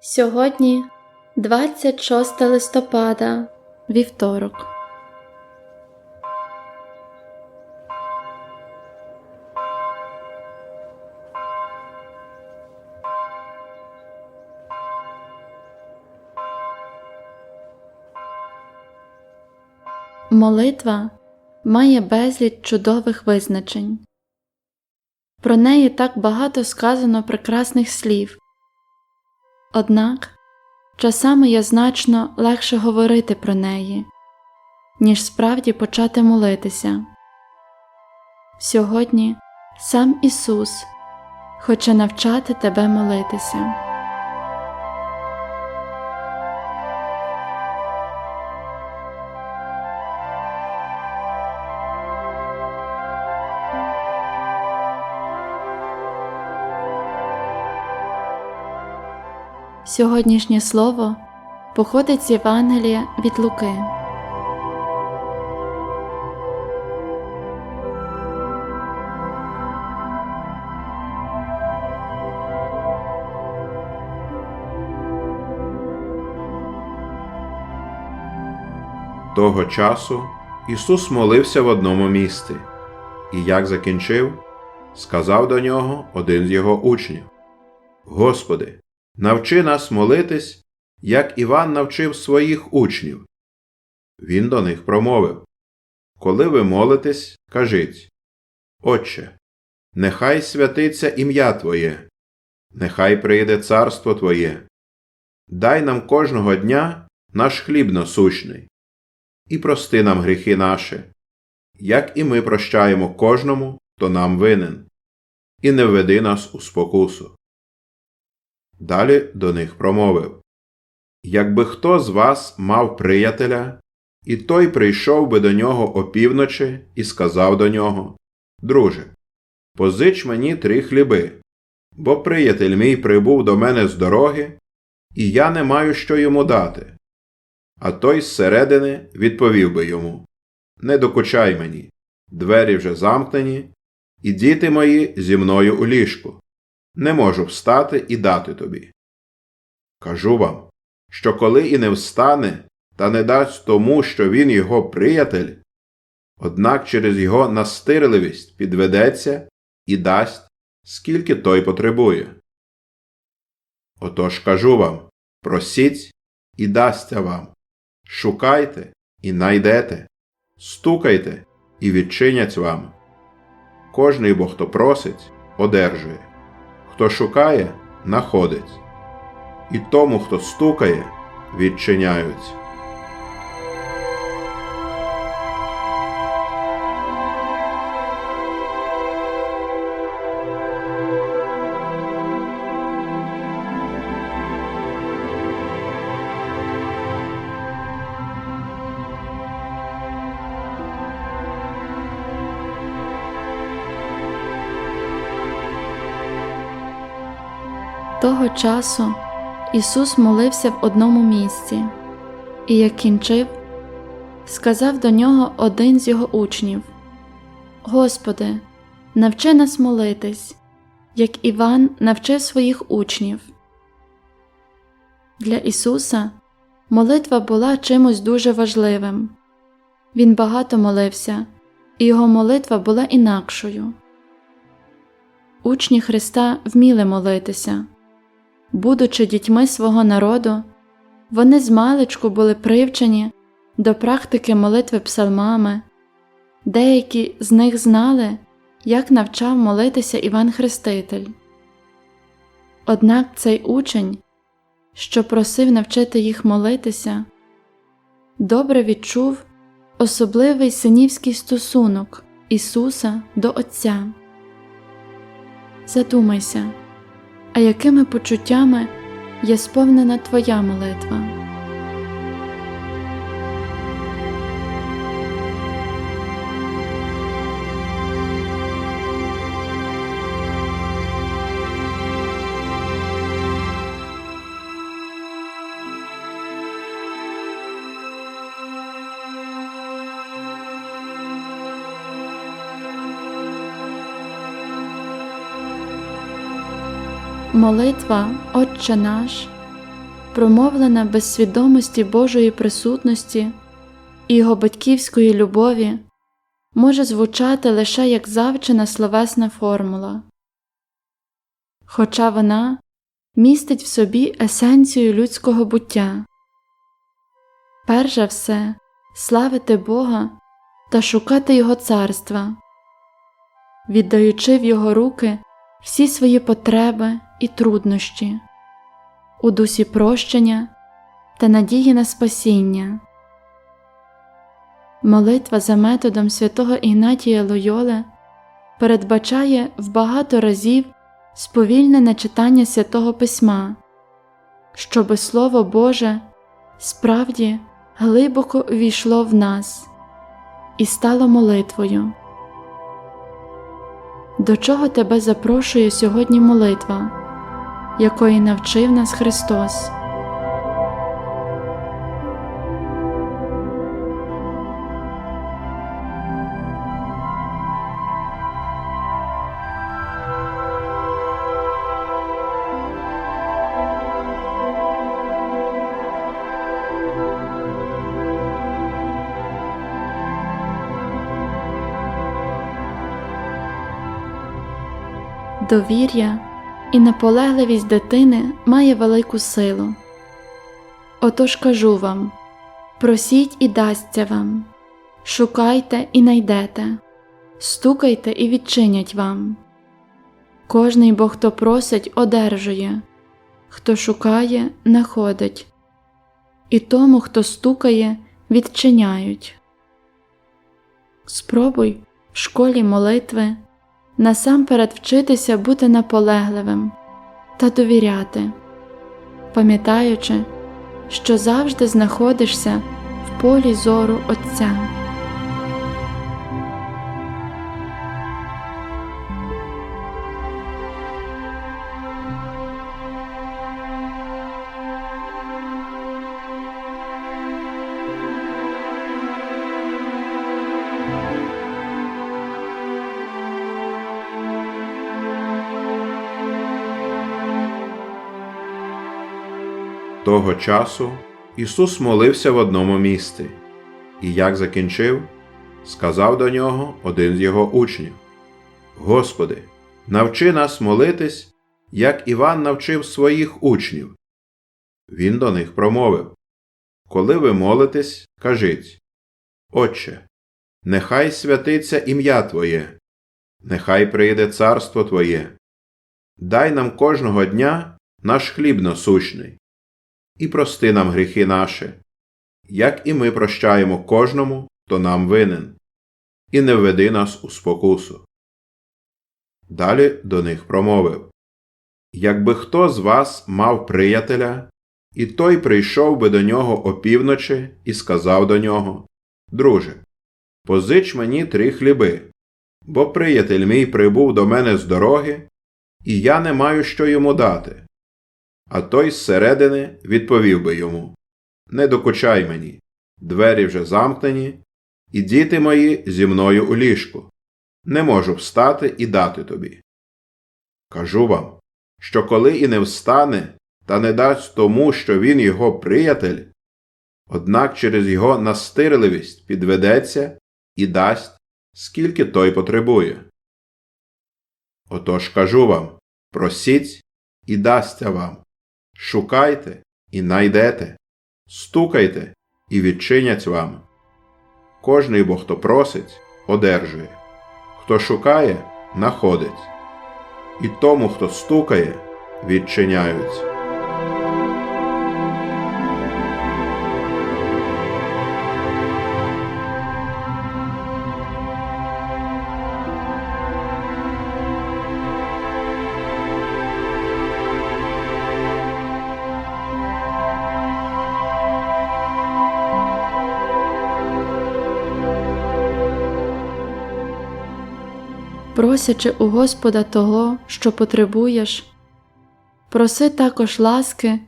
Сьогодні 26 листопада, вівторок. Молитва має безліч чудових визначень. Про неї так багато сказано прекрасних слів. Однак часами я значно легше говорити про неї, ніж справді почати молитися. Сьогодні сам Ісус хоче навчати тебе молитися. Сьогоднішнє слово походить з Євангелія від Луки. Того часу Ісус молився в одному місті, і як закінчив, сказав до нього один з його учнів: Господи, навчи нас молитись, як Іван навчив своїх учнів. Він до них промовив. Коли ви молитесь, кажіть. Отче, нехай святиться ім'я Твоє, нехай прийде царство Твоє, дай нам кожного дня наш хліб насущний. І прости нам гріхи наші, як і ми прощаємо кожному, хто нам винен, і не введи нас у спокусу. Далі до них промовив Якби хто з вас мав приятеля, і той прийшов би до нього опівночі і сказав до нього Друже, позич мені три хліби, бо приятель мій прибув до мене з дороги, і я не маю що йому дати. А той зсередини відповів би йому Не докучай мені, двері вже замкнені, і діти мої зі мною у ліжку. Не можу встати і дати тобі. Кажу вам, що коли і не встане та не дасть тому, що він його приятель, однак через його настирливість підведеться і дасть, скільки той потребує. Отож кажу вам просіть і дасться вам. Шукайте і найдете, стукайте і відчинять вам. Кожний бо хто просить, одержує, хто шукає, находить, і тому, хто стукає, відчиняють. Того часу Ісус молився в одному місці, і як кінчив, сказав до нього один з його учнів: Господи, навчи нас молитись, як Іван навчив своїх учнів. Для Ісуса молитва була чимось дуже важливим. Він багато молився, і його молитва була інакшою. Учні Христа вміли молитися. Будучи дітьми свого народу, вони змалечку були привчені до практики молитви псалмами, деякі з них знали, як навчав молитися Іван Хреститель. Однак цей учень, що просив навчити їх молитися, добре відчув особливий синівський стосунок Ісуса до Отця. Задумайся а якими почуттями є сповнена твоя молитва. Молитва Отче наш промовлена без свідомості Божої присутності і його батьківської любові, може звучати лише як завчена словесна формула, хоча вона містить в собі есенцію людського буття. Перш за все, славити Бога та шукати Його царства, віддаючи в Його руки всі свої потреби і труднощі, у дусі прощення та надії на спасіння. Молитва за методом святого Ігнатія Лойоли передбачає в багато разів сповільнене читання святого Письма, щоби Слово Боже справді глибоко увійшло в нас і стало молитвою. До чого тебе запрошує сьогодні молитва, якої навчив нас Христос? Довір'я і наполегливість дитини має велику силу. Отож кажу вам просіть і дасться вам, шукайте і найдете, стукайте і відчинять вам. Кожний бо хто просить, одержує, хто шукає, находить, і тому, хто стукає, відчиняють. Спробуй в школі молитви насамперед вчитися бути наполегливим та довіряти, пам'ятаючи, що завжди знаходишся в полі зору Отця. Того часу Ісус молився в одному місті, і як закінчив, сказав до нього один з його учнів: Господи, навчи нас молитись, як Іван навчив своїх учнів. Він до них промовив: Коли ви молитесь, кажіть, Отче, нехай святиться ім'я Твоє, нехай прийде царство Твоє, дай нам кожного дня наш хліб насущний і прости нам гріхи наші, як і ми прощаємо кожному, хто нам винен, і не введи нас у спокусу. Далі до них промовив Якби хто з вас мав приятеля, і той прийшов би до нього опівночі і сказав до нього Друже, позич мені три хліби, бо приятель мій прибув до мене з дороги, і я не маю що йому дати. А той зсередини відповів би йому Не докучай мені, двері вже замкнені, і діти мої зі мною у ліжку. Не можу встати і дати тобі. Кажу вам, що коли і не встане та не дасть тому, що він його приятель, однак через його настирливість підведеться і дасть, скільки той потребує. Отож кажу вам просіть і дасться вам. Шукайте і найдете, стукайте і відчинять вам. Кожний бо хто просить, одержує, хто шукає, находить, і тому, хто стукає, відчиняють. Просячи у Господа того, що потребуєш, проси також ласки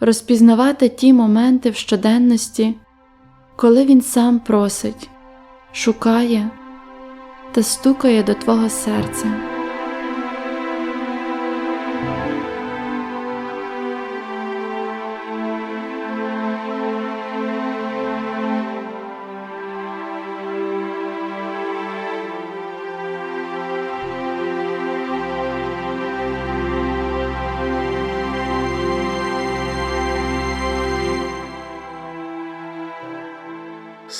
розпізнавати ті моменти в щоденності, коли Він сам просить, шукає та стукає до Твого серця.